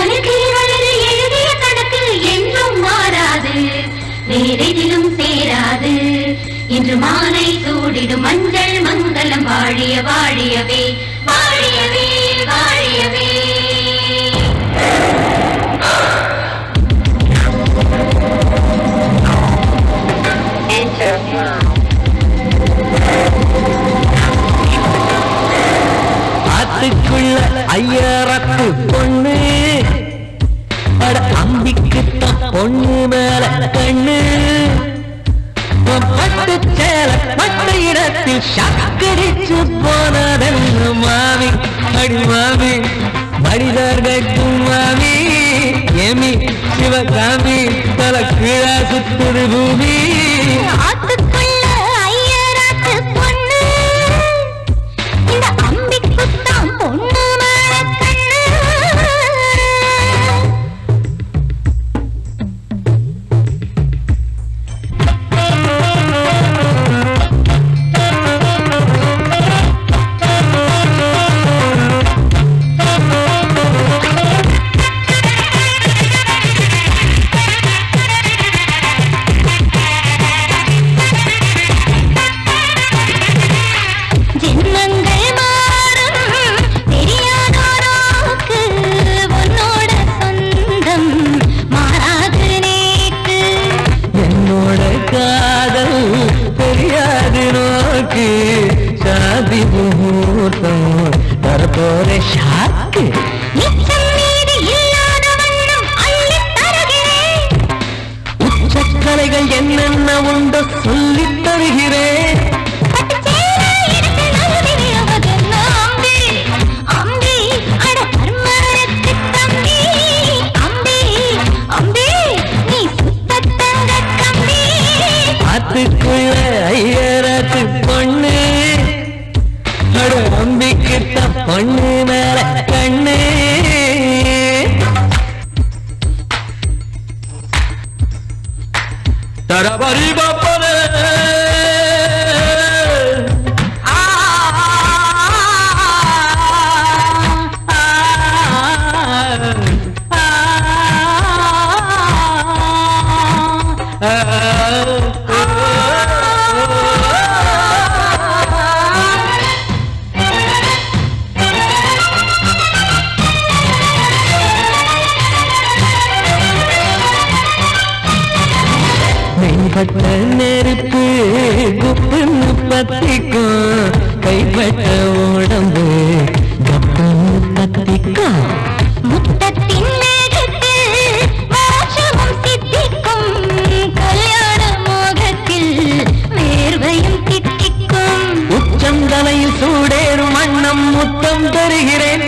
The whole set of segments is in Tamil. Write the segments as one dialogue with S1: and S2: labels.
S1: எழுதிய கணக்கு என்றும் மாறாது வேறெதிலும் சேராது. இன்று மாலை சூடிடும் மஞ்சள் மங்கலம் வாழிய வாழியவே வாழியவே.
S2: ஆத்துக்குள்ள ஐயரத்து பொண்ணு. அட அம்பிக்கு பொண்ணு மேல கண்ணு. பட்டு சேல பட்ட இடத்தில் சக்கரிச்சு போனதென்று மாமி அடி மாமி. மனிதர்கட்டும் மாமி எமி சிவகாமி தல கீழா சுத்துரு பூமி முகூர்த்தம் தரப்போற ஷாக்கு உச்சக்கலைகள் என்னென்ன உண்டோ? சொல்லித் தரபரி பாப்பனே மெய்பட்ட நெருப்பு குப்புன்னு பத்திக்கும் கைப்பட்ட உடம்பு கப்புன்னு பத்திக்கும்
S1: முத்தத்தின்
S2: சூடேறும் வண்ணம் முத்தம் தருகிறேன்.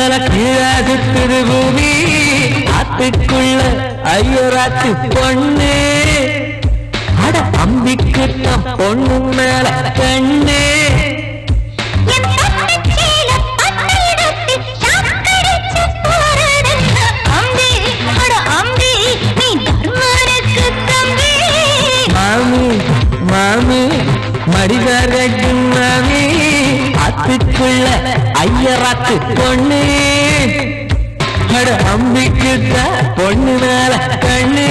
S2: தல கீழா சுத்துது பூமி. ஆத்துக்குள்ள ஐயோராத்து பொண்ணு. அட அம்பிக்கு பொண்ணு மேல கண்ணு. மாமி மாமி. மடிதார் கட்டும் மாமி ஆத்துக்குள்ள ஐயராத்து பொண்ணு. அட அம்பிக்கு பொண்ணு மேல கண்ணு.